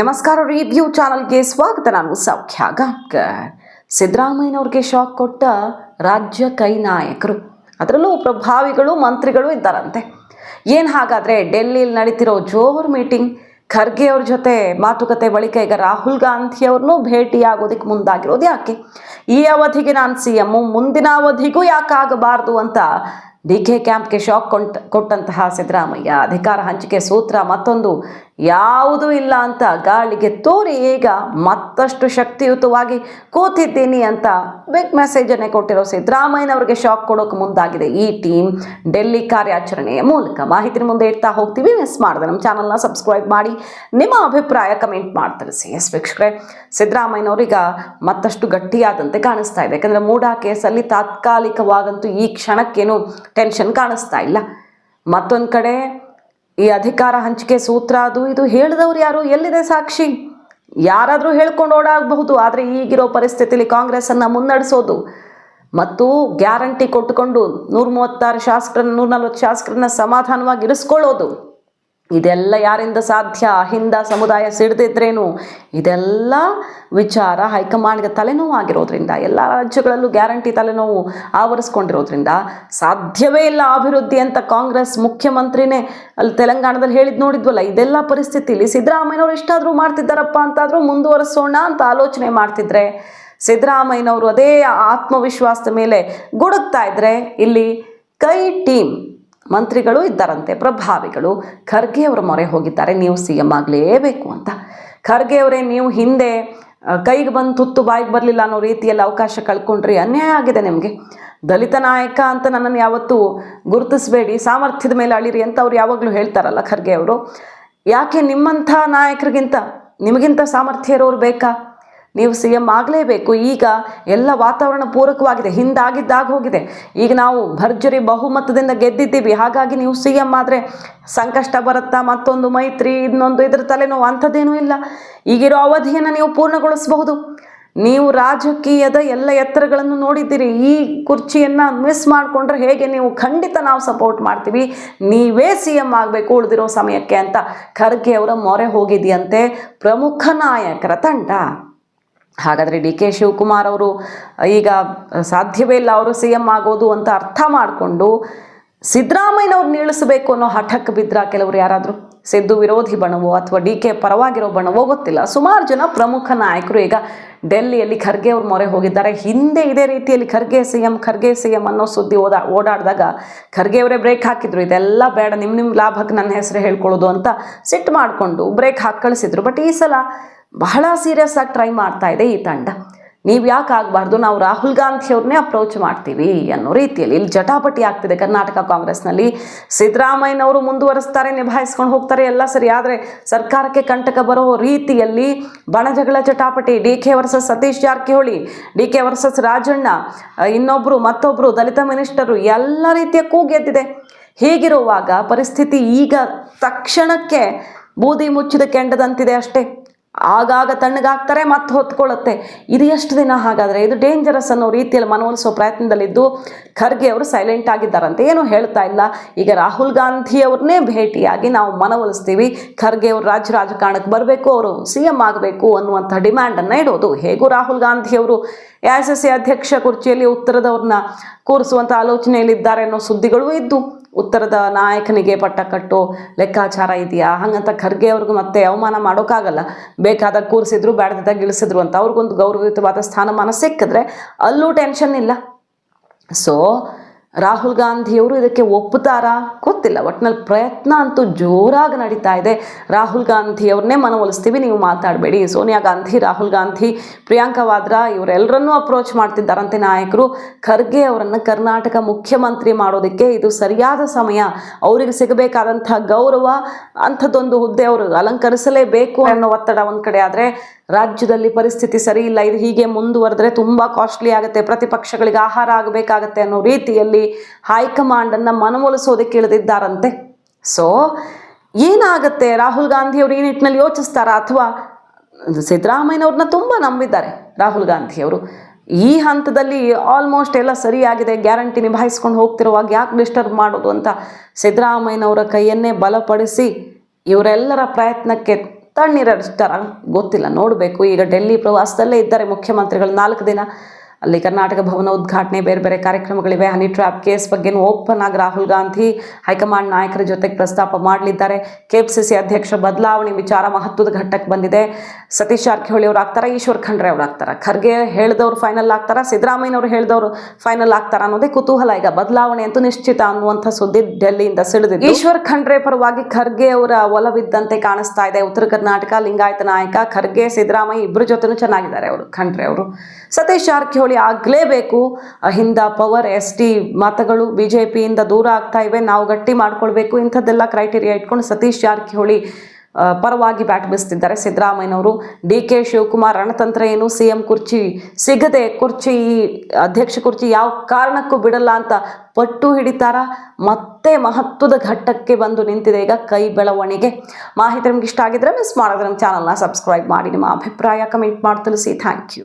ನಮಸ್ಕಾರ ರಿವ್ಯೂ ಚಾನಲ್ಗೆ ಸ್ವಾಗತ, ನಾನು ಸೌಖ್ಯ ಗಾಂಕರ್ ಸಿದ್ದರಾಮಯ್ಯನವ್ರಿಗೆ ಶಾಕ್ ಕೊಟ್ಟ ರಾಜ್ಯ ಕೈ ನಾಯಕರು. ಅದರಲ್ಲೂ ಪ್ರಭಾವಿಗಳು, ಮಂತ್ರಿಗಳು ಇದ್ದಾರಂತೆ. ಏನು ಹಾಗಾದರೆ ಡೆಲ್ಲಿಯಲ್ಲಿ ನಡೀತಿರೋ ಜೋಹರ್ ಮೀಟಿಂಗ್, ಖರ್ಗೆ ಅವ್ರ ಜೊತೆ ಮಾತುಕತೆ ಬಳಿಕ ಈಗ ರಾಹುಲ್ ಗಾಂಧಿ ಅವ್ರನ್ನೂ ಭೇಟಿಯಾಗೋದಕ್ಕೆ ಮುಂದಾಗಿರೋದು ಯಾಕೆ? ಈ ಅವಧಿಗೆ ನಾನು ಸಿ ಎಮ್ಮು ಮುಂದಿನ ಅವಧಿಗೂ ಯಾಕಾಗಬಾರ್ದು ಅಂತ ಡಿ ಕೆ ಕ್ಯಾಂಪ್ಗೆ ಶಾಕ್ ಕೊಂಟ್ ಕೊಟ್ಟಂತಹ ಸಿದ್ದರಾಮಯ್ಯ. ಅಧಿಕಾರ ಹಂಚಿಕೆ ಸೂತ್ರ ಮತ್ತೊಂದು ಯಾವುದೂ ಇಲ್ಲ ಅಂತ ಗಾಳಿಗೆ ತೋರಿ ಈಗ ಮತ್ತಷ್ಟು ಶಕ್ತಿಯುತವಾಗಿ ಕೂತಿದ್ದೀನಿ ಅಂತ ಬಿಗ್ ಮೆಸೇಜನ್ನೇ ಕೊಟ್ಟಿರೋ ಸಿದ್ದರಾಮಯ್ಯನವರಿಗೆ ಶಾಕ್ ಕೊಡೋಕೆ ಮುಂದಾಗಿದೆ. ಈ ಟೀಮ್ ಡೆಲ್ಲಿ ಕಾರ್ಯಾಚರಣೆಯ ಮೂಲಕ ಮಾಹಿತಿ ಮುಂದೆ ಇಡ್ತಾ ಹೋಗ್ತೀವಿ. ಮಿಸ್ ಮಾಡಿದೆ ನಮ್ಮ ಚಾನಲ್ನ ಸಬ್ಸ್ಕ್ರೈಬ್ ಮಾಡಿ. ನಿಮ್ಮ ಅಭಿಪ್ರಾಯ ಕಮೆಂಟ್ ಮಾಡಿ ತಿಳಿಸಿ ಎಸ್ ವೀಕ್ಷಕರೇ ಸಿದ್ದರಾಮಯ್ಯನವರೀಗ ಮತ್ತಷ್ಟು ಗಟ್ಟಿಯಾದಂತೆ ಕಾಣಿಸ್ತಾ ಇದೆ. ಯಾಕಂದರೆ ಮೂಡಾ ಕೇಸಲ್ಲಿ ತಾತ್ಕಾಲಿಕವಾಗಂತೂ ಈ ಕ್ಷಣಕ್ಕೇನು ಟೆನ್ಷನ್ ಕಾಣಿಸ್ತಾ ಇಲ್ಲ. ಮತ್ತೊಂದು ಕಡೆ ಈ ಅಧಿಕಾರ ಹಂಚಿಕೆ ಸೂತ್ರ ಅದು, ಇದು ಹೇಳಿದವ್ರು ಯಾರು? ಎಲ್ಲಿದೆ ಸಾಕ್ಷಿ? ಯಾರಾದರೂ ಹೇಳ್ಕೊಂಡು ಓಡಾಗಬಹುದು, ಆದರೆ ಈಗಿರೋ ಪರಿಸ್ಥಿತಿಯಲ್ಲಿ ಕಾಂಗ್ರೆಸ್ಸನ್ನು ಮುನ್ನಡೆಸೋದು. ಮತ್ತು ಗ್ಯಾರಂಟಿ ಕೊಟ್ಟುಕೊಂಡು ನೂರ ಮೂವತ್ತಾರು ಶಾಸಕರನ್ನ ನೂರ ನಲ್ವತ್ತು ಶಾಸಕರನ್ನ ಸಮಾಧಾನವಾಗಿ ಇರಿಸ್ಕೊಳ್ಳೋದು. ಇದೆಲ್ಲ ಯಾರಿಂದ ಸಾಧ್ಯ? ಹಿಂದ ಸಮುದಾಯ ಸಿಡ್ದಿದ್ರೇನು? ಇದೆಲ್ಲ ವಿಚಾರ ಹೈಕಮಾಂಡ್ಗೆ ತಲೆನೋವು ಆಗಿರೋದ್ರಿಂದ ಎಲ್ಲ ರಾಜ್ಯಗಳಲ್ಲೂ ಗ್ಯಾರಂಟಿ ತಲೆನೋವು ಆವರಿಸ್ಕೊಂಡಿರೋದ್ರಿಂದ ಸಾಧ್ಯವೇ ಇಲ್ಲ ಅಭಿವೃದ್ಧಿ ಅಂತ ಕಾಂಗ್ರೆಸ್ ಮುಖ್ಯಮಂತ್ರಿನೇ ಅಲ್ಲಿ ತೆಲಂಗಾಣದಲ್ಲಿ ಹೇಳಿದ್ ನೋಡಿದ್ವಲ್ಲ, ಇದೆಲ್ಲ ಪರಿಸ್ಥಿತಿಲಿ ಸಿದ್ದರಾಮಯ್ಯನವ್ರು ಎಷ್ಟಾದರೂ ಮಾಡ್ತಿದ್ದಾರಪ್ಪ ಅಂತಾದರೂ ಮುಂದುವರಿಸೋಣ ಅಂತ ಆಲೋಚನೆ ಮಾಡ್ತಿದ್ರೆ, ಸಿದ್ದರಾಮಯ್ಯನವರು ಅದೇ ಆತ್ಮವಿಶ್ವಾಸದ ಮೇಲೆ ಗುಡುಕ್ತಾ ಇದ್ರೆ, ಇಲ್ಲಿ ಕೈ ಟೀಮ್ ಮಂತ್ರಿಗಳು ಇದ್ದಾರಂತೆ, ಪ್ರಭಾವಿಗಳು. ಖರ್ಗೆ ಅವರ ಮೊರೆ ಹೋಗಿದ್ದಾರೆ, ನೀವು ಸಿ ಎಂ ಆಗಲೇಬೇಕು ಅಂತ. ಖರ್ಗೆ ಅವರೇ, ನೀವು ಹಿಂದೆ ಕೈಗೆ ಬಂದು ತುತ್ತು ಬಾಯಿಗೆ ಬರಲಿಲ್ಲ ಅನ್ನೋ ರೀತಿಯಲ್ಲಿ ಅವಕಾಶ ಕಳ್ಕೊಂಡ್ರಿ, ಅನ್ಯಾಯ ಆಗಿದೆ ನಿಮಗೆ. ದಲಿತ ನಾಯಕ ಅಂತ ನನ್ನನ್ನು ಯಾವತ್ತೂ ಗುರುತಿಸಬೇಡಿ, ಸಾಮರ್ಥ್ಯದ ಮೇಲೆ ಅಳಿರಿ ಅಂತ ಅವ್ರು ಯಾವಾಗಲೂ ಹೇಳ್ತಾರಲ್ಲ ಖರ್ಗೆ ಅವರು. ಯಾಕೆ ನಿಮ್ಮಂಥ ನಾಯಕರಿಗಿಂತ, ನಿಮಗಿಂತ ಸಾಮರ್ಥ್ಯ ಇರೋರು ಬೇಕಾ? ನೀವು ಸಿ ಎಂ ಆಗಲೇಬೇಕು. ಈಗ ಎಲ್ಲ ವಾತಾವರಣ ಪೂರಕವಾಗಿದೆ. ಹಿಂದಾಗಿದ್ದಾಗ ಹೋಗಿದೆ. ಈಗ ನಾವು ಭರ್ಜರಿ ಬಹುಮತದಿಂದ ಗೆದ್ದಿದ್ದೀವಿ. ಹಾಗಾಗಿ ನೀವು ಸಿ ಎಂ ಆದರೆ ಸಂಕಷ್ಟ ಬರುತ್ತಾ? ಮತ್ತೊಂದು ಮೈತ್ರಿ, ಇನ್ನೊಂದು ಇದ್ರ ತಲೆನೋವು ಅಂಥದ್ದೇನೂ ಇಲ್ಲ. ಈಗಿರೋ ಅವಧಿಯನ್ನು ನೀವು ಪೂರ್ಣಗೊಳಿಸಬಹುದು. ನೀವು ರಾಜಕೀಯದ ಎಲ್ಲ ಎತ್ತರಗಳನ್ನು ನೋಡಿದ್ದೀರಿ. ಈ ಕುರ್ಚಿಯನ್ನು ಮಿಸ್ ಮಾಡಿಕೊಂಡ್ರೆ ಹೇಗೆ? ನೀವು ಖಂಡಿತ ನಾವು ಸಪೋರ್ಟ್ ಮಾಡ್ತೀವಿ. ನೀವೇ ಸಿ ಎಂ ಆಗಬೇಕು ಉಳಿದಿರೋ ಸಮಯಕ್ಕೆ ಅಂತ ಖರ್ಗೆ ಅವರ ಮೊರೆ ಹೋಗಿದೆಯಂತೆ ಪ್ರಮುಖ ನಾಯಕರ ತಂಡ. ಹಾಗಾದರೆ ಡಿ ಕೆ ಶಿವಕುಮಾರ್ ಅವರು ಈಗ ಸಾಧ್ಯವೇ ಇಲ್ಲ ಅವರು ಸಿ ಎಂ ಆಗೋದು ಅಂತ ಅರ್ಥ ಮಾಡಿಕೊಂಡು ಸಿದ್ದರಾಮಯ್ಯನವ್ರು ನೀಳಿಸಬೇಕು ಅನ್ನೋ ಹಠಕ್ಕೆ ಬಿದ್ರ ಕೆಲವರು ಯಾರಾದರೂ? ಸಿದ್ದು ವಿರೋಧಿ ಬಣವೋ ಅಥವಾ ಡಿ ಕೆ ಪರವಾಗಿರೋ ಬಣವೋ ಗೊತ್ತಿಲ್ಲ. ಸುಮಾರು ಜನ ಪ್ರಮುಖ ನಾಯಕರು ಈಗ ಡೆಲ್ಲಿಯಲ್ಲಿ ಖರ್ಗೆ ಅವ್ರ ಮೊರೆ ಹೋಗಿದ್ದಾರೆ. ಹಿಂದೆ ಇದೇ ರೀತಿಯಲ್ಲಿ Kharge C M, Kharge C M ಅನ್ನೋ ಸುದ್ದಿ ಓದಾ, ಓಡಾಡಿದಾಗ ಖರ್ಗೆ ಅವರೇ ಬ್ರೇಕ್ ಹಾಕಿದ್ರು. ಇದೆಲ್ಲ ಬೇಡ ನಿಮ್ಮ ನಿಮ್ಮ ಲಾಭಕ್ಕೆ ನನ್ನ ಹೆಸರು ಹೇಳ್ಕೊಳ್ಳೋದು ಅಂತ ಸಿಟ್ಟು ಮಾಡಿಕೊಂಡು ಬ್ರೇಕ್ ಹಾಕಿ ಕಳಿಸಿದ್ರು. ಬಟ್ ಈ ಸಲ ಬಹಳ ಸೀರಿಯಸ್ ಆಗಿ ಟ್ರೈ ಮಾಡ್ತಾ ಇದೆ ಈ ತಂಡ. ನೀವು ಯಾಕೆ ಆಗಬಾರ್ದು? ನಾವು ರಾಹುಲ್ ಗಾಂಧಿ ಅವ್ರನ್ನೇ ಅಪ್ರೋಚ್ ಮಾಡ್ತೀವಿ ಅನ್ನೋ ರೀತಿಯಲ್ಲಿ ಇಲ್ಲಿ ಜಟಾಪಟಿ ಆಗ್ತಿದೆ. ಕರ್ನಾಟಕ ಕಾಂಗ್ರೆಸ್ನಲ್ಲಿ ಸಿದ್ದರಾಮಯ್ಯನವರು ಮುಂದುವರೆಸ್ತಾರೆ, ನಿಭಾಯಿಸ್ಕೊಂಡು ಹೋಗ್ತಾರೆ ಎಲ್ಲ ಸರಿ. ಆದರೆ ಸರ್ಕಾರಕ್ಕೆ ಕಂಟಕ ಬರೋ ರೀತಿಯಲ್ಲಿ ಬಣಜಗಳ ಜಟಾಪಟಿ, D K versus Satish Jarkiholi, D K versus Rajanna ಇನ್ನೊಬ್ಬರು ಮತ್ತೊಬ್ಬರು ದಲಿತ ಮಿನಿಸ್ಟರು ಎಲ್ಲ ರೀತಿಯ ಕೂಗೆದ್ದಿದೆ ಹೀಗಿರುವಾಗ ಪರಿಸ್ಥಿತಿ ಈಗ ತಕ್ಷಣಕ್ಕೆ ಬೂದಿ ಮುಚ್ಚಿದ ಕೆಂಡದಂತಿದೆ ಅಷ್ಟೇ. ಆಗಾಗ ತಣ್ಣಗಾಗ್ತಾರೆ ಮತ್ತೆ ಹೊತ್ಕೊಳ್ಳುತ್ತೆ ಇದು ಎಷ್ಟು ದಿನ ಹಾಗಾದರೆ? ಇದು ಡೇಂಜರಸ್ ಅನ್ನೋ ರೀತಿಯಲ್ಲಿ ಮನವೊಲಿಸೋ ಪ್ರಯತ್ನದಲ್ಲಿದ್ದು ಖರ್ಗೆ ಅವರು ಸೈಲೆಂಟ್ ಆಗಿದ್ದಾರಂತೆ. ಏನು ಹೇಳ್ತಾ ಇಲ್ಲ. ಈಗ ರಾಹುಲ್ ಗಾಂಧಿ ಅವ್ರನ್ನೇ ಭೇಟಿಯಾಗಿ ನಾವು ಮನವೊಲಿಸ್ತೀವಿ. ಖರ್ಗೆ ಅವರು ರಾಜ್ಯ ರಾಜಕಾರಣಕ್ಕೆ ಬರಬೇಕು, ಅವರು ಸಿ ಎಂ ಆಗಬೇಕು ಅನ್ನುವಂಥ ಡಿಮ್ಯಾಂಡನ್ನು ಇಡೋದು. ಹೇಗೂ ರಾಹುಲ್ ಗಾಂಧಿ ಅವರು ಎಸ್ ಎಸ್ ಸಿ ಅಧ್ಯಕ್ಷ ಕುರ್ಚಿಯಲ್ಲಿ ಉತ್ತರದವ್ರನ್ನ ಕೂರಿಸುವಂಥ ಆಲೋಚನೆಯಲ್ಲಿದ್ದಾರೆ ಅನ್ನೋ ಸುದ್ದಿಗಳು ಇದ್ದು, ಉತ್ತರದ ನಾಯಕನಿಗೆ ಪಟ್ಟ ಕಟ್ಟೋ ಲೆಕ್ಕಾಚಾರ ಇದೆಯಾ? ಹಾಗಂತ ಖರ್ಗೆ ಅವ್ರಿಗೂ ಮತ್ತೆ ಅವಮಾನ ಮಾಡೋಕ್ಕಾಗಲ್ಲ. ಬೇಕಾದಾಗ ಕೂರಿಸಿದ್ರು ಬೇಡದಾಗ ಇಳಿಸಿದ್ರು ಅಂತ. ಅವ್ರಿಗೊಂದು ಗೌರವಯುತವಾದ ಸ್ಥಾನಮಾನ ಸಿಕ್ಕಿದ್ರೆ ಅಲ್ಲೂ ಟೆನ್ಷನ್ ಇಲ್ಲ. ಸೊ ರಾಹುಲ್ ಗಾಂಧಿಯವರು ಇದಕ್ಕೆ ಒಪ್ಪುತ್ತಾರಾ? ಗೊತ್ತಿಲ್ಲ. ಒಟ್ಟಿನಲ್ಲಿ ಪ್ರಯತ್ನ ಅಂತೂ ಜೋರಾಗಿ ನಡೀತಾ ಇದೆ. ರಾಹುಲ್ ಗಾಂಧಿಯವ್ರನ್ನೇ ಮನವೊಲಿಸ್ತೀವಿ, ನೀವು ಮಾತಾಡಬೇಡಿ. ಸೋನಿಯಾ ಗಾಂಧಿ, ರಾಹುಲ್ ಗಾಂಧಿ, ಪ್ರಿಯಾಂಕಾ ವಾದ್ರಾ, ಇವರೆಲ್ಲರನ್ನೂ ಅಪ್ರೋಚ್ ಮಾಡ್ತಿದ್ದಾರಂತೆ ನಾಯಕರು. ಖರ್ಗೆ ಅವರನ್ನು ಕರ್ನಾಟಕ ಮುಖ್ಯಮಂತ್ರಿ ಮಾಡೋದಕ್ಕೆ ಇದು ಸರಿಯಾದ ಸಮಯ. ಅವರಿಗೆ ಸಿಗಬೇಕಾದಂಥ ಗೌರವ, ಅಂಥದ್ದೊಂದು ಹುದ್ದೆ ಅವರು ಅಲಂಕರಿಸಲೇಬೇಕು ಅನ್ನೋ ಒತ್ತಡ ಒಂದು ಕಡೆ ಆದರೆ ರಾಜ್ಯದಲ್ಲಿ ಪರಿಸ್ಥಿತಿ ಸರಿ ಇಲ್ಲ. ಇದು ಹೀಗೆ ಮುಂದುವರೆದ್ರೆ ತುಂಬ ಕಾಸ್ಟ್ಲಿ ಆಗುತ್ತೆ. ಪ್ರತಿಪಕ್ಷಗಳಿಗೆ ಆಹಾರ ಆಗಬೇಕಾಗತ್ತೆ ಅನ್ನೋ ರೀತಿಯಲ್ಲಿ ಹೈಕಮಾಂಡನ್ನು ಮನವೊಲಿಸೋದಕ್ಕೆ ಇಳಿದಿದ್ದಾರಂತೆ ಸೊ ಏನಾಗುತ್ತೆ? ರಾಹುಲ್ ಗಾಂಧಿ ಅವರು ಈ ನಿಟ್ಟಿನಲ್ಲಿ ಯೋಚಿಸ್ತಾರಾ? ಅಥವಾ ಸಿದ್ದರಾಮಯ್ಯನವ್ರನ್ನ ತುಂಬ ನಂಬಿದ್ದಾರೆ ರಾಹುಲ್ ಗಾಂಧಿಯವರು. ಈ ಹಂತದಲ್ಲಿ ಆಲ್ಮೋಸ್ಟ್ ಎಲ್ಲ ಸರಿಯಾಗಿದೆ. ಗ್ಯಾರಂಟಿ ನಿಭಾಯಿಸ್ಕೊಂಡು ಹೋಗ್ತಿರುವಾಗ ಯಾಕೆ ಡಿಸ್ಟರ್ಬ್ ಮಾಡೋದು ಅಂತ ಸಿದ್ದರಾಮಯ್ಯನವರ ಕೈಯನ್ನೇ ಬಲಪಡಿಸಿ ಇವರೆಲ್ಲರ ಪ್ರಯತ್ನಕ್ಕೆ ತಣ್ಣೀರ ಗೊತ್ತಿಲ್ಲ. ನೋಡಬೇಕು. ಈಗ ಡೆಲ್ಲಿ ಪ್ರವಾಸದಲ್ಲೇ ಇದ್ದಾರೆ ಮುಖ್ಯಮಂತ್ರಿಗಳು. ನಾಲ್ಕು ದಿನ ಅಲ್ಲಿ ಕರ್ನಾಟಕ ಭವನ ಉದ್ಘಾಟನೆ, ಬೇರೆ ಬೇರೆ ಕಾರ್ಯಕ್ರಮಗಳಿವೆ. ಹನಿ ಟ್ರ್ಯಾಪ್ ಕೇಸ್ ಬಗ್ಗೆ ಓಪನ್ ಆಗಿ ರಾಹುಲ್ ಗಾಂಧಿ, ಹೈಕಮಾಂಡ್ ನಾಯಕರ ಜೊತೆಗೆ ಪ್ರಸ್ತಾಪ ಮಾಡಲಿದ್ದಾರೆ. ಕೆಪಿಸಿಸಿ ಅಧ್ಯಕ್ಷ ಬದಲಾವಣೆ ವಿಚಾರ ಮಹತ್ವದ ಘಟ್ಟಕ್ಕೆ ಬಂದಿದೆ. ಸತೀಶ್ ಜಾರಕಿಹೊಳಿ ಅವರು ಆಗ್ತಾರ, ಈಶ್ವರ್ ಖಂಡ್ರೆ ಅವರು ಆಗ್ತಾರ? ಖರ್ಗೆ ಹೇಳಿದವರು ಫೈನಲ್ ಆಗ್ತಾರ? ಸಿದ್ದರಾಮಯ್ಯನವರು ಹೇಳಿದವರು ಫೈನಲ್ ಆಗ್ತಾರ ಅನ್ನೋದೇ ಕುತೂಹಲ. ಈಗ ಬದಲಾವಣೆ ಅಂತೂ ನಿಶ್ಚಿತ ಅನ್ನುವಂಥ ಸುದ್ದಿ ಡೆಲ್ಲಿಯಿಂದ ಸಿಡಿದಿದೆ ಈಶ್ವರ್ ಖಂಡ್ರೆ ಪರವಾಗಿ ಖರ್ಗೆ ಅವರ ಒಲವಿದ್ದಂತೆ ಕಾಣಿಸ್ತಾ ಇದೆ. ಉತ್ತರ ಕರ್ನಾಟಕ, ಲಿಂಗಾಯತ ನಾಯಕ, ಖರ್ಗೆ, ಸಿದ್ದರಾಮಯ್ಯ ಇಬ್ಬರ ಜೊತೆನೂ ಚೆನ್ನಾಗಿದ್ದಾರೆ ಅವರು, ಖಂಡ್ರೆ ಅವರು. ಸತೀಶ್ ಜಾರಕಿಹೊಳಿ ಆಗಲೇಬೇಕು. ಹಿಂದ ಪವರ್, ಎಸ್ ಟಿ ಮತಗಳು ಬಿ ಜೆ ಪಿಯಿಂದ ದೂರ ಆಗ್ತಾ ಇವೆ. ನಾವು ಗಟ್ಟಿ ಮಾಡ್ಕೊಳ್ಬೇಕು. ಇಂಥದ್ದೆಲ್ಲ ಕ್ರೈಟೀರಿಯಾ ಇಟ್ಕೊಂಡು ಸತೀಶ್ ಜಾರಕಿಹೊಳಿ ಪರವಾಗಿ ಬ್ಯಾಟ್ ಬೀಸ್ತಿದ್ದಾರೆ. ಸಿದ್ದರಾಮಯ್ಯನವರು, ಡಿ ಕೆ ಶಿವಕುಮಾರ್, ರಣತಂತ್ರ ಏನು, ಸಿ ಎಂ ಕುರ್ಚಿ ಸಿಗದೆ ಕುರ್ಚಿ ಈ ಅಧ್ಯಕ್ಷ ಕುರ್ಚಿ ಯಾವ ಕಾರಣಕ್ಕೂ ಬಿಡಲ್ಲ ಅಂತ ಪಟ್ಟು ಹಿಡಿತಾರ. ಮತ್ತೆ ಮಹತ್ವದ ಘಟ್ಟಕ್ಕೆ ಬಂದು ನಿಂತಿದೆ ಈಗ ಕೈ ಬೆಳವಣಿಗೆ. ಮಾಹಿತಿ ನಿಮ್ಗೆ ಇಷ್ಟ ಆಗಿದ್ರೆ ಮಿಸ್ ಮಾಡಿದ್ರೆ ನಮ್ಮ ಚಾನಲ್ನ ಸಬ್ಸ್ಕ್ರೈಬ್ ಮಾಡಿ. ನಿಮ್ಮ ಅಭಿಪ್ರಾಯ ಕಮೆಂಟ್ ಮಾಡಿ ತಿಳಿಸಿ ಥ್ಯಾಂಕ್ ಯು